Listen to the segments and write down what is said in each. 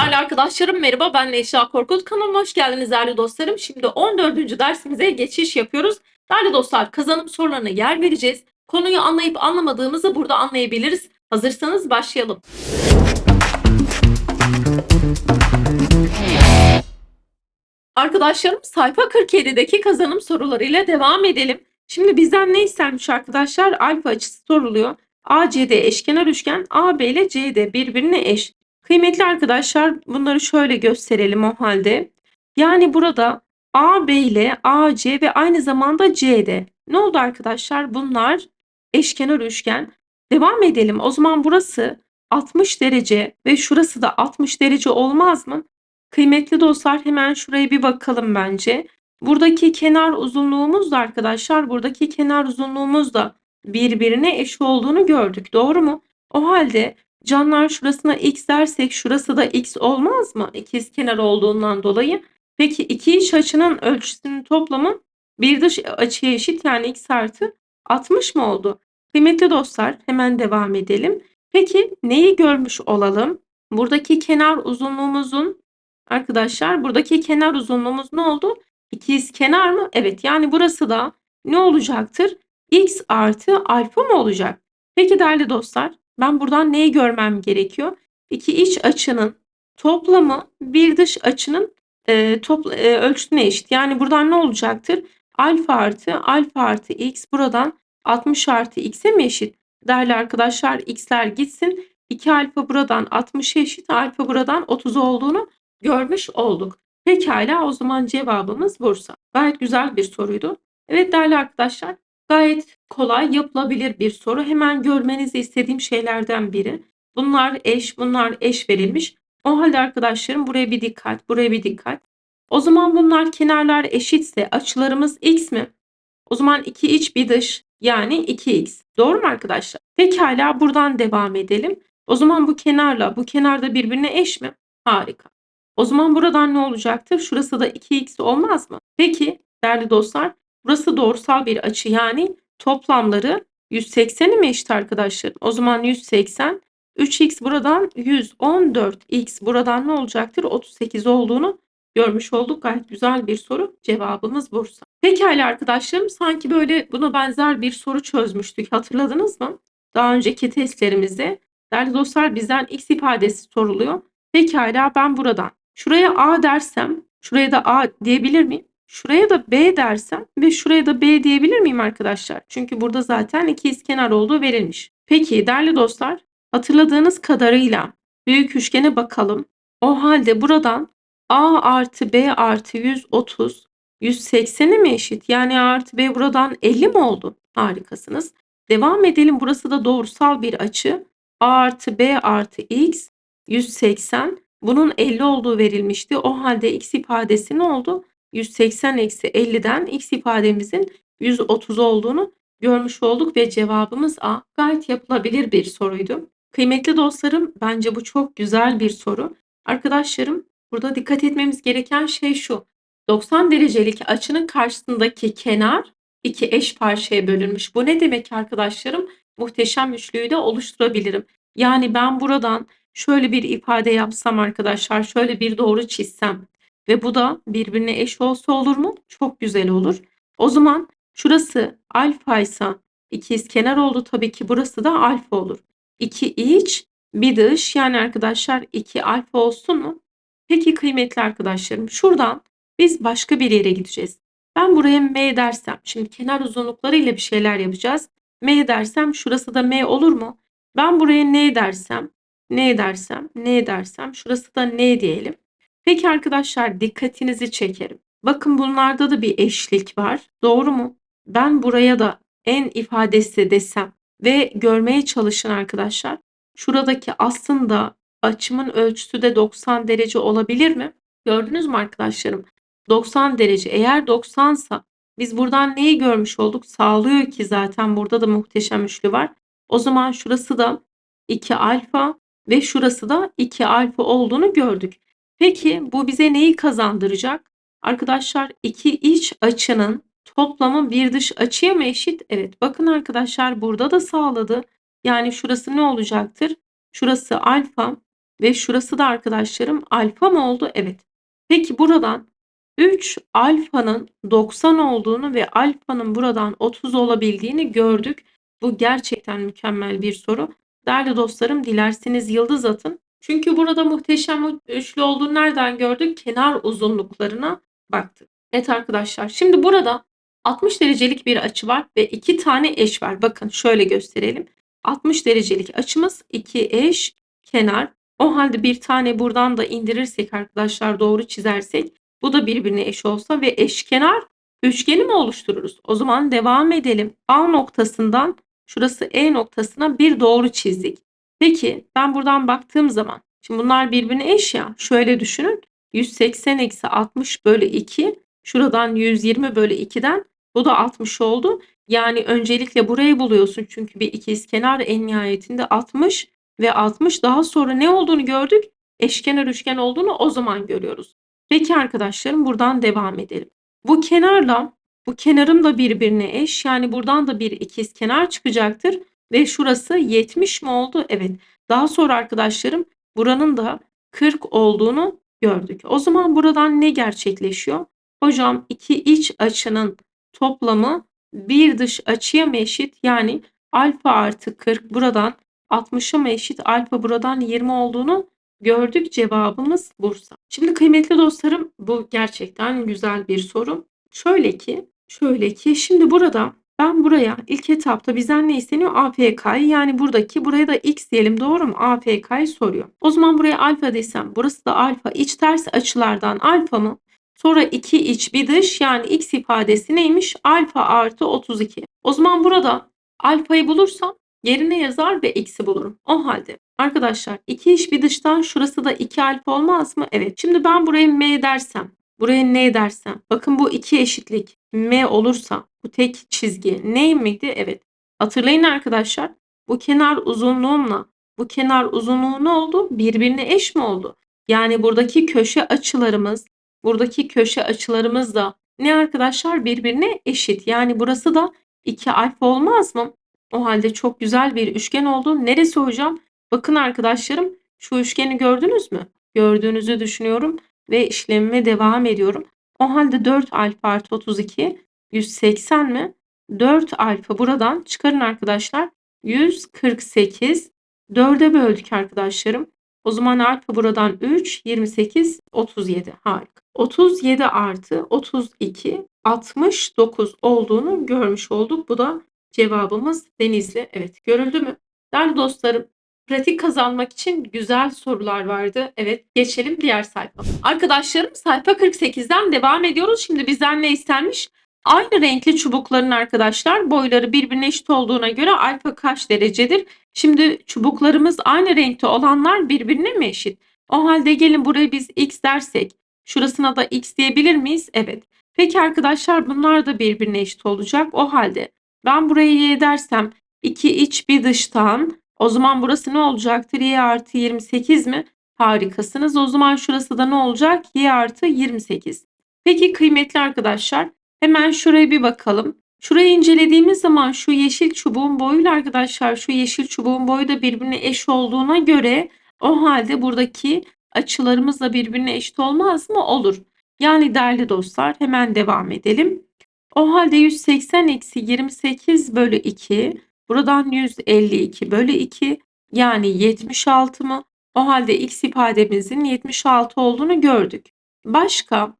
Değerli arkadaşlarım merhaba ben Neşa Korkut kanalıma hoş geldiniz değerli dostlarım. Şimdi 14. dersimize geçiş yapıyoruz. Değerli dostlar kazanım sorularına yer vereceğiz. Konuyu anlayıp anlamadığımızı burada anlayabiliriz. Hazırsanız başlayalım. Arkadaşlarım sayfa 47'deki kazanım sorularıyla devam edelim. Şimdi bizden ne istenmiş arkadaşlar? Alfa açısı soruluyor. ACD eşkenar üçgen AB ile CD birbirine eş. Kıymetli arkadaşlar bunları şöyle gösterelim o halde. Yani burada AB ile AC ve aynı zamanda CD. Ne oldu arkadaşlar? Bunlar eşkenar üçgen. Devam edelim. O zaman burası 60 derece ve şurası da 60 derece olmaz mı? Kıymetli dostlar hemen şuraya bir bakalım bence. Buradaki kenar uzunluğumuz da arkadaşlar buradaki kenar uzunluğumuz da birbirine eş olduğunu gördük. Doğru mu? O halde canlar şurasına x dersek şurası da x olmaz mı? İkiz kenar olduğundan dolayı. Peki iki iç açının ölçüsünün toplamı bir dış açıya eşit yani x artı 60 mı oldu? Kıymetli dostlar hemen devam edelim. Peki neyi görmüş olalım? Buradaki kenar uzunluğumuzun arkadaşlar buradaki kenar uzunluğumuz ne oldu? İkiz kenar mı? Evet yani burası da ne olacaktır? x artı alfa mı olacak? Peki değerli dostlar ben buradan neyi görmem gerekiyor? İki iç açının toplamı bir dış açının e, topla, e, ölçüsüne eşit. Yani buradan ne olacaktır? Alfa artı alfa artı x buradan 60 artı x'e mi eşit? Değerli arkadaşlar x'ler gitsin. 2 alfa buradan 60'a eşit. Alfa buradan 30 olduğunu görmüş olduk. Pekala o zaman cevabımız Bursa. Gayet güzel bir soruydu. Evet değerli arkadaşlar gayet kolay yapılabilir bir soru. Hemen görmenizi istediğim şeylerden biri. Bunlar eş, bunlar eş verilmiş. O halde arkadaşlarım buraya bir dikkat, buraya bir dikkat. O zaman bunlar kenarlar eşitse açılarımız x mi? O zaman 2 iç bir dış yani 2x. Doğru mu arkadaşlar? Pekala buradan devam edelim. O zaman bu kenarla bu kenar da birbirine eş mi? Harika. O zaman buradan ne olacaktır? Şurası da 2x olmaz mı? Peki değerli dostlar burası doğrusal bir açı yani toplamları 180'e mi eşit arkadaşlar? O zaman 180 3x buradan 114x buradan ne olacaktır? 38 olduğunu görmüş olduk. Gayet güzel bir soru. Cevabımız Bursa. Pekala arkadaşlarım sanki böyle buna benzer bir soru çözmüştük. Hatırladınız mı? Daha önceki testlerimizde. Değerli dostlar bizden x ifadesi soruluyor. Pekala ben buradan şuraya a dersem şuraya da a diyebilir miyim? Şuraya da b dersem ve şuraya da b diyebilir miyim arkadaşlar? Çünkü burada zaten iki ikizkenar olduğu verilmiş. Peki değerli dostlar hatırladığınız kadarıyla büyük üçgene bakalım. O halde buradan a artı b artı 130 180'e mi eşit? Yani a artı b buradan 50 mi oldu? Harikasınız. Devam edelim. Burası da doğrusal bir açı. a artı b artı x 180. Bunun 50 olduğu verilmişti. O halde x ifadesi ne oldu? 180 eksi 50'den x ifademizin 130 olduğunu görmüş olduk ve cevabımız A. Gayet yapılabilir bir soruydu. Kıymetli dostlarım bence bu çok güzel bir soru. Arkadaşlarım burada dikkat etmemiz gereken şey şu. 90 derecelik açının karşısındaki kenar iki eş parçaya bölünmüş. Bu ne demek arkadaşlarım? Muhteşem üçlüyü de oluşturabilirim. Yani ben buradan şöyle bir ifade yapsam arkadaşlar, şöyle bir doğru çizsem ve bu da birbirine eş olsa olur mu? Çok güzel olur. O zaman şurası alfa ise kenar oldu tabii ki burası da alfa olur. 2 iç bir dış yani arkadaşlar 2 alfa olsun mu? Peki kıymetli arkadaşlarım şuradan biz başka bir yere gideceğiz. Ben buraya m dersem şimdi kenar uzunlukları ile bir şeyler yapacağız. m dersem şurası da m olur mu? Ben buraya n dersem n dersem n dersem şurası da n diyelim. Peki arkadaşlar dikkatinizi çekerim. Bakın bunlarda da bir eşlik var. Doğru mu? Ben buraya da en ifadesi desem ve görmeye çalışın arkadaşlar. Şuradaki aslında açımın ölçüsü de 90 derece olabilir mi? Gördünüz mü arkadaşlarım? 90 derece. Eğer 90 sa biz buradan neyi görmüş olduk? Sağlıyor ki zaten burada da muhteşem üçlü var. O zaman şurası da 2 alfa ve şurası da 2 alfa olduğunu gördük. Peki bu bize neyi kazandıracak? Arkadaşlar iki iç açının toplamı bir dış açıya mı eşit? Evet bakın arkadaşlar burada da sağladı. Yani şurası ne olacaktır? Şurası alfa. ve şurası da arkadaşlarım alfa mı oldu? Evet. Peki buradan 3 alfanın 90 olduğunu ve alfanın buradan 30 olabildiğini gördük. Bu gerçekten mükemmel bir soru. Değerli dostlarım dilerseniz yıldız atın. Çünkü burada muhteşem üçlü olduğunu nereden gördük? Kenar uzunluklarına baktık. Evet arkadaşlar şimdi burada 60 derecelik bir açı var ve iki tane eş var. Bakın şöyle gösterelim. 60 derecelik açımız iki eş kenar. O halde bir tane buradan da indirirsek arkadaşlar doğru çizersek bu da birbirine eş olsa ve eşkenar üçgeni mi oluştururuz? O zaman devam edelim. A noktasından şurası E noktasına bir doğru çizdik. Peki ben buradan baktığım zaman şimdi bunlar birbirine eş ya şöyle düşünün 180 eksi 60 bölü 2 şuradan 120 bölü 2'den bu da 60 oldu. Yani öncelikle burayı buluyorsun çünkü bir ikizkenar en nihayetinde 60 ve 60 daha sonra ne olduğunu gördük? Eşkenar üçgen olduğunu o zaman görüyoruz. Peki arkadaşlarım buradan devam edelim. Bu kenarla bu kenarım da birbirine eş. Yani buradan da bir ikizkenar çıkacaktır. Ve şurası 70 mi oldu? Evet. Daha sonra arkadaşlarım buranın da 40 olduğunu gördük. O zaman buradan ne gerçekleşiyor? Hocam iki iç açının toplamı bir dış açıya mı eşit? Yani alfa artı 40 buradan 60'a mı eşit? Alfa buradan 20 olduğunu gördük. Cevabımız Bursa. Şimdi kıymetli dostlarım bu gerçekten güzel bir soru. Şöyle ki, şöyle ki şimdi burada ben buraya ilk etapta bizden ne isteniyor? AFK'yı yani buradaki buraya da x diyelim doğru mu? AFK'yı soruyor. O zaman buraya alfa desem burası da alfa iç ters açılardan alfa mı? Sonra 2 iç bir dış yani x ifadesi neymiş? Alfa artı 32. O zaman burada alfayı bulursam yerine yazar ve x'i bulurum. O halde arkadaşlar 2 iç bir dıştan şurası da 2 alfa olmaz mı? Evet. Şimdi ben buraya m dersem buraya ne dersem bakın bu iki eşitlik m olursa bu tek çizgi ne miydi? Evet. Hatırlayın arkadaşlar bu kenar uzunluğumla bu kenar uzunluğu ne oldu? Birbirine eş mi oldu? Yani buradaki köşe açılarımız buradaki köşe açılarımız da ne arkadaşlar birbirine eşit. Yani burası da 2 alfa olmaz mı? O halde çok güzel bir üçgen oldu. Neresi hocam? Bakın arkadaşlarım şu üçgeni gördünüz mü? Gördüğünüzü düşünüyorum ve işlemime devam ediyorum. O halde 4 alfa artı 32 180 mi? 4 alfa buradan çıkarın arkadaşlar. 148 4'e böldük arkadaşlarım. O zaman alfa buradan 3, 28, 37. Harika. 37 artı 32, 69 olduğunu görmüş olduk. Bu da cevabımız Denizli. Evet görüldü mü? Değerli dostlarım pratik kazanmak için güzel sorular vardı. Evet geçelim diğer sayfa. Arkadaşlarım sayfa 48'den devam ediyoruz. Şimdi bizden ne istenmiş? Aynı renkli çubukların arkadaşlar boyları birbirine eşit olduğuna göre alfa kaç derecedir? Şimdi çubuklarımız aynı renkte olanlar birbirine mi eşit? O halde gelin buraya biz x dersek şurasına da x diyebilir miyiz? Evet. Peki arkadaşlar bunlar da birbirine eşit olacak. O halde ben buraya y dersem 2 iç bir dıştan o zaman burası ne olacaktır? y artı 28 mi? Harikasınız. O zaman şurası da ne olacak? y artı 28. Peki kıymetli arkadaşlar hemen şuraya bir bakalım. Şurayı incelediğimiz zaman şu yeşil çubuğun boyuyla arkadaşlar şu yeşil çubuğun boyu da birbirine eş olduğuna göre o halde buradaki açılarımız da birbirine eşit olmaz mı? Olur. Yani değerli dostlar hemen devam edelim. O halde 180 eksi 28 bölü 2 buradan 152 bölü 2 yani 76 mı? O halde x ifademizin 76 olduğunu gördük. Başka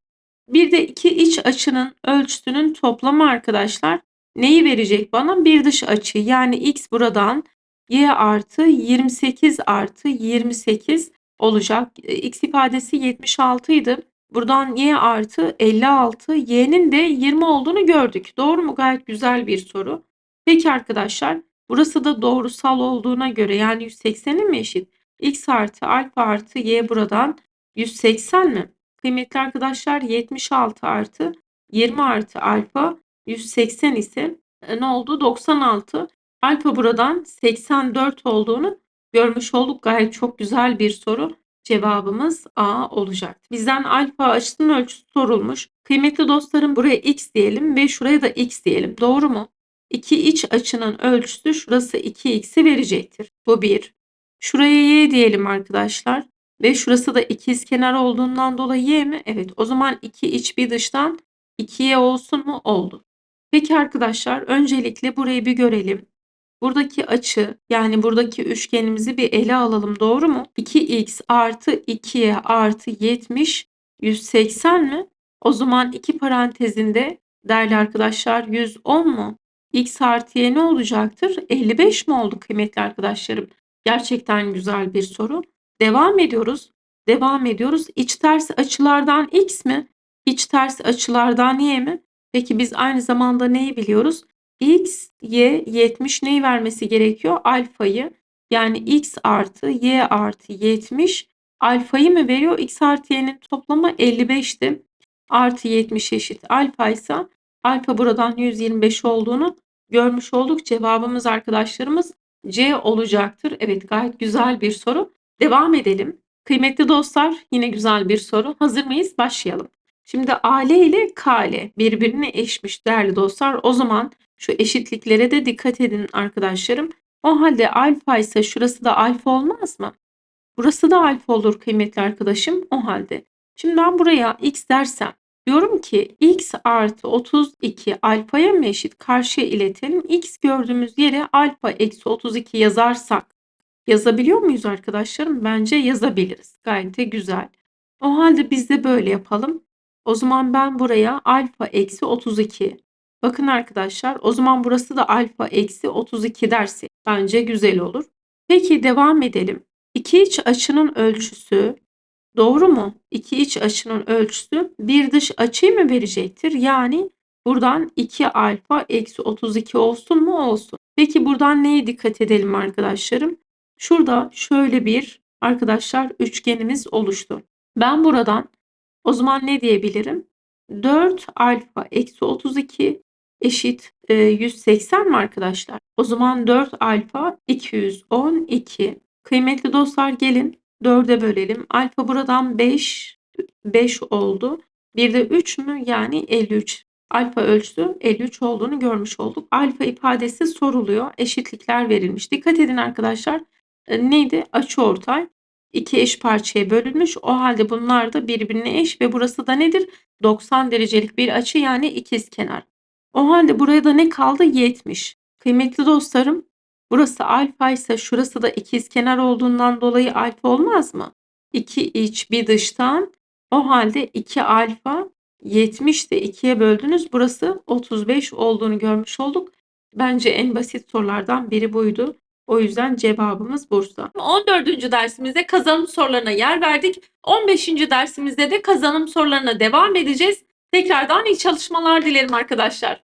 bir de iki iç açının ölçüsünün toplamı arkadaşlar neyi verecek bana? Bir dış açı yani x buradan y artı 28 artı 28 olacak. X ifadesi 76 idi. Buradan y artı 56 y'nin de 20 olduğunu gördük. Doğru mu? Gayet güzel bir soru. Peki arkadaşlar burası da doğrusal olduğuna göre yani 180'e mi eşit? x artı alfa artı y buradan 180 mi? Kıymetli arkadaşlar 76 artı 20 artı alfa 180 ise e, ne oldu? 96. Alfa buradan 84 olduğunu görmüş olduk. Gayet çok güzel bir soru. Cevabımız A olacak. Bizden alfa açısının ölçüsü sorulmuş. Kıymetli dostlarım buraya x diyelim ve şuraya da x diyelim. Doğru mu? İki iç açının ölçüsü şurası 2x'i verecektir. Bu bir. Şuraya y diyelim arkadaşlar. Ve şurası da ikiz kenar olduğundan dolayı y mi? Evet. O zaman 2 iç bir dıştan 2y olsun mu? Oldu. Peki arkadaşlar öncelikle burayı bir görelim. Buradaki açı yani buradaki üçgenimizi bir ele alalım doğru mu? 2x artı 2y artı 70 180 mi? O zaman iki parantezinde değerli arkadaşlar 110 mu? X artı y ne olacaktır? 55 mi oldu kıymetli arkadaşlarım? Gerçekten güzel bir soru. Devam ediyoruz. Devam ediyoruz. İç ters açılardan x mi? İç ters açılardan y mi? Peki biz aynı zamanda neyi biliyoruz? x, y 70 neyi vermesi gerekiyor? Alfayı. Yani x artı y artı 70 alfayı mı veriyor? x artı y'nin toplamı 55'ti. Artı 70 eşit alfa ise alfa buradan 125 olduğunu görmüş olduk. Cevabımız arkadaşlarımız C olacaktır. Evet gayet güzel bir soru. Devam edelim. Kıymetli dostlar yine güzel bir soru. Hazır mıyız? Başlayalım. Şimdi AL ile KL birbirine eşmiş değerli dostlar. O zaman şu eşitliklere de dikkat edin arkadaşlarım. O halde alfa ise şurası da alfa olmaz mı? Burası da alfa olur kıymetli arkadaşım. O halde. Şimdi ben buraya x dersem diyorum ki x artı 32 alfaya mı eşit? Karşıya iletelim. x gördüğümüz yere alfa eksi 32 yazarsak yazabiliyor muyuz arkadaşlarım? Bence yazabiliriz. Gayet de güzel. O halde biz de böyle yapalım. O zaman ben buraya alfa eksi 32 Bakın arkadaşlar o zaman burası da alfa eksi 32 dersi. Bence güzel olur. Peki devam edelim. İki iç açının ölçüsü doğru mu? İki iç açının ölçüsü bir dış açıyı mı verecektir? Yani buradan 2 alfa eksi 32 olsun mu? Olsun. Peki buradan neye dikkat edelim arkadaşlarım? Şurada şöyle bir arkadaşlar üçgenimiz oluştu. Ben buradan o zaman ne diyebilirim? 4 alfa eksi 32 eşit e, 180 mi arkadaşlar? O zaman 4 alfa 212. Kıymetli dostlar gelin 4'e bölelim. Alfa buradan 5 5 oldu. Bir de 3 mü? Yani 53. Alfa ölçüsü 53 olduğunu görmüş olduk. Alfa ifadesi soruluyor. Eşitlikler verilmiş. Dikkat edin arkadaşlar. E, neydi? Açı ortay. İki eş parçaya bölünmüş. O halde bunlar da birbirine eş ve burası da nedir? 90 derecelik bir açı yani ikiz kenar. O halde buraya da ne kaldı? 70. Kıymetli dostlarım, burası alfa ise şurası da ikizkenar olduğundan dolayı alfa olmaz mı? 2 iç bir dıştan. O halde 2 alfa 70 de 2'ye böldünüz. Burası 35 olduğunu görmüş olduk. Bence en basit sorulardan biri buydu. O yüzden cevabımız Bursa. 14. dersimizde kazanım sorularına yer verdik. 15. dersimizde de kazanım sorularına devam edeceğiz. Tekrardan iyi çalışmalar dilerim arkadaşlar.